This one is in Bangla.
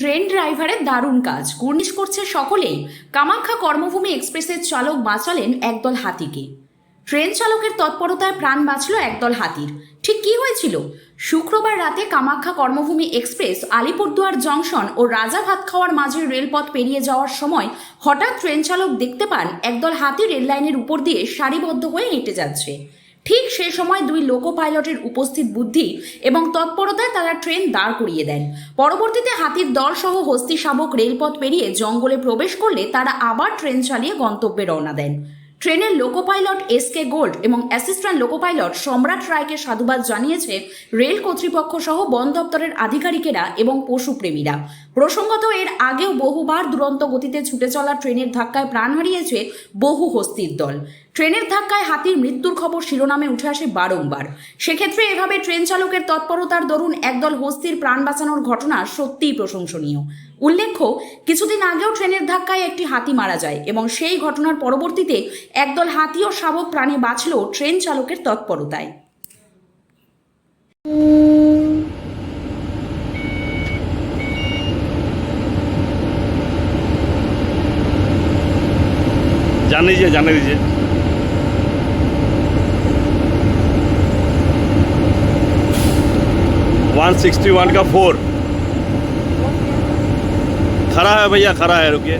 ট্রেন ড্রাইভারের দারুণ কাজ। কুর্নিশ করছে সকলেই। কামাখ্যা কর্মভূমি এক্সপ্রেসের চালক বাঁচালেন একদল হাতিকে। ট্রেন চালকের তৎপরতায় প্রাণ বাঁচল একদল হাতির। ঠিক কি হয়েছিল? শুক্রবার রাতে কামাখ্যা কর্মভূমি এক্সপ্রেস, আলিপুরদুয়ার জংশন ও রাজা ভাত খাওয়ার মাঝে রেলপথ পেরিয়ে যাওয়ার সময় হঠাৎ ট্রেন চালক দেখতে পান একদল হাতি রেল লাইনের উপর দিয়ে সারিবদ্ধ হয়ে হেঁটে যাচ্ছে। ঠিক সে সময় দুই লোকো পাইলটের উপস্থিত বুদ্ধি এবং তৎপরতায় তারা ট্রেন দাঁড় করিয়ে দেন। পরবর্তীতে হাতির দল সহ হস্তি শাবক রেলপথ পেরিয়ে জঙ্গলে প্রবেশ করলে তারা আবার ট্রেন চালিয়ে গন্তব্যে রওনা দেন। ট্রেনের loco pilot S K gold এবং অ্যাসিস্ট্যান্ট লোকো পাইলট সম্রাট রায়কে সাধুবাদ জানিয়েছে রেল কর্তৃপক্ষ সহ বন দপ্তরের আধিকারিকেরা এবং পশুপ্রেমীরা। প্রসঙ্গত এর আগেও বহুবার দুরন্ত গতিতে ছুটে চলা ট্রেনের ধাক্কায় প্রাণ হারিয়েছে বহু হস্তির দল। ট্রেনের ধাক্কায় হাতির মৃত্যুর খবর শিরোনামে উঠে আসে বারংবার। সেক্ষেত্রে এভাবে ট্রেন চালকের তৎপরতার দরুন একদল হস্তির প্রাণ বাঁচানোর ঘটনা সত্যিই প্রশংসনীয়। উল্লেখ্য, কিছুদিন আগেও ট্রেনের ধাক্কায় একটি হাতি মারা যায় এবং সেই ঘটনার পরবর্তীতে একদল হাতি ও শাবক প্রাণে বাঁচল ট্রেন চালকের তৎপরতায়। জানিয়ে জানিয়ে 161 का फोर खड़ा है भैया खड़ा है रुकिए।